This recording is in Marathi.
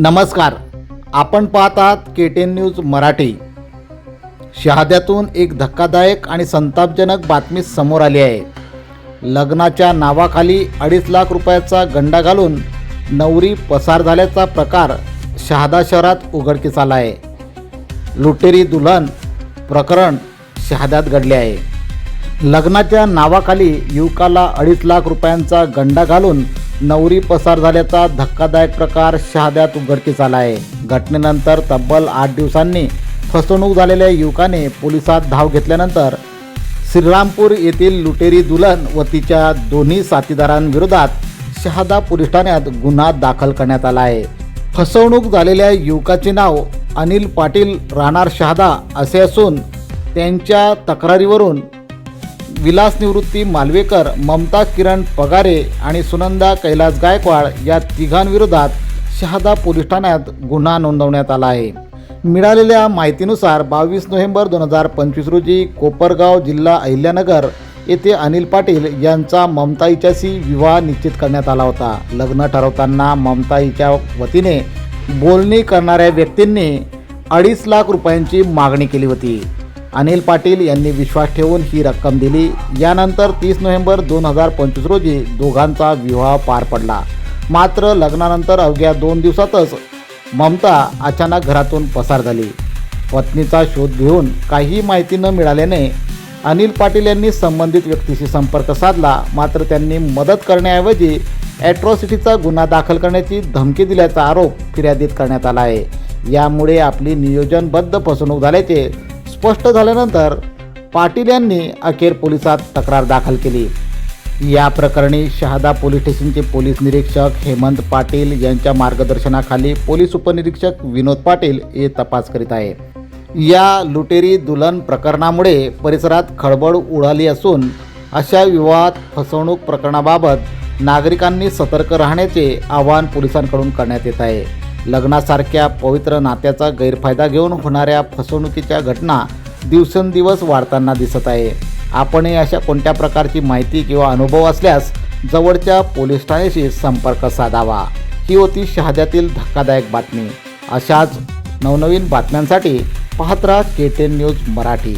नमस्कार. आपण पाहत आहात के टेन न्यूज मराठी. शहाद्यातून एक धक्कादायक आणि संतापजनक बातमी समोर आली आहे. लग्नाच्या नावाखाली अडीच लाख रुपयाचा गंडा घालून नवरी पसार झाल्याचा प्रकार शहादा शहरात उघडकीस आला आहे. लुटेरी दुल्हन प्रकरण शहाद्यात घडले आहे. लग्नाच्या नावाखाली युवकाला अडीच लाख रुपयांचा गंडा घालून नवरी पसार झाल्याचा धक्कादायक प्रकार शहाद्यात उघडकीस आला आहे घटनेनंतर तब्बल आठ दिवसांनी फसवणूक झालेल्या युवकाने पोलिसात धाव घेतल्यानंतर श्रीरामपूर येथील लुटेरी दुल्हन व तिच्या दोन्ही साथीदारांविरोधात शहादा पोलीस ठाण्यात गुन्हा दाखल करण्यात आला आहे फसवणूक झालेल्या युवकाचे नाव अनिल पाटील राहणार शहादा असे असून त्यांच्या तक्रारीवरून विलास निवृत्ती मालवेकर ममता किरण पगारे आणि सुनंदा कैलास गायकवाड या तिघांविरोधात शहादा पोलीस ठाण्यात गुन्हा नोंदवण्यात आला आहे. मिळालेल्या माहितीनुसार बावीस नोव्हेंबर दोन हजार पंचवीस रोजी कोपरगाव जिल्हा अहिल्यानगर येथे अनिल पाटील यांचा ममता हिच्याशी विवाह निश्चित करण्यात आला होता. लग्न ठरवताना ममता हिच्या वतीने बोलणी करणाऱ्या व्यक्तींनी अडीच लाख रुपयांची मागणी केली होती. अनिल पाटील यांनी विश्वास ठेवून ही रक्कम दिली. यानंतर तीस नोव्हेंबर दोन हजार पंचवीस रोजी दोघांचा विवाह पार पडला. मात्र लग्नानंतर अवघ्या दोन दिवसातच ममता अचानक घरातून पसार झाली. पत्नीचा शोध घेऊन काही माहिती न मिळाल्याने अनिल पाटील यांनी संबंधित व्यक्तीशी संपर्क साधला. मात्र त्यांनी मदत करण्याऐवजी ॲट्रॉसिटीचा गुन्हा दाखल करण्याची धमकी दिल्याचा आरोप फिर्यादीत करण्यात आला आहे. यामुळे आपली नियोजनबद्ध फसवणूक झाल्याचे स्पष्ट झाल्यानंतर पाटील यांनी अखेर पोलिसात तक्रार दाखल केली. या प्रकरणी शहादा पोलीस स्टेशनचे पोलीस निरीक्षक हेमंत पाटील यांच्या मार्गदर्शनाखाली पोलीस उपनिरीक्षक विनोद पाटील हे तपास करीत आहे या लुटेरी दुल्हन प्रकरणामुळे परिसरात खळबळ उडाली असून अशा विवाहात फसवणूक प्रकरणाबाबत नागरिकांनी सतर्क राहण्याचे आवाहन पोलिसांकडून करण्यात येत आहे. लग्नासारख्या पवित्र नात्याचा गैरफायदा घेऊन होणाऱ्या फसवणुकीच्या घटना दिवसेंदिवस वाढताना दिसत आहे. आपणही अशा कोणत्या प्रकारची माहिती किंवा अनुभव असल्यास जवळच्या पोलीस ठाण्याशी संपर्क साधावा. ही होती शहाद्यातील धक्कादायक बातमी. अशाच नवनवीन बातम्यांसाठी पाहत राहा के टेन न्यूज मराठी.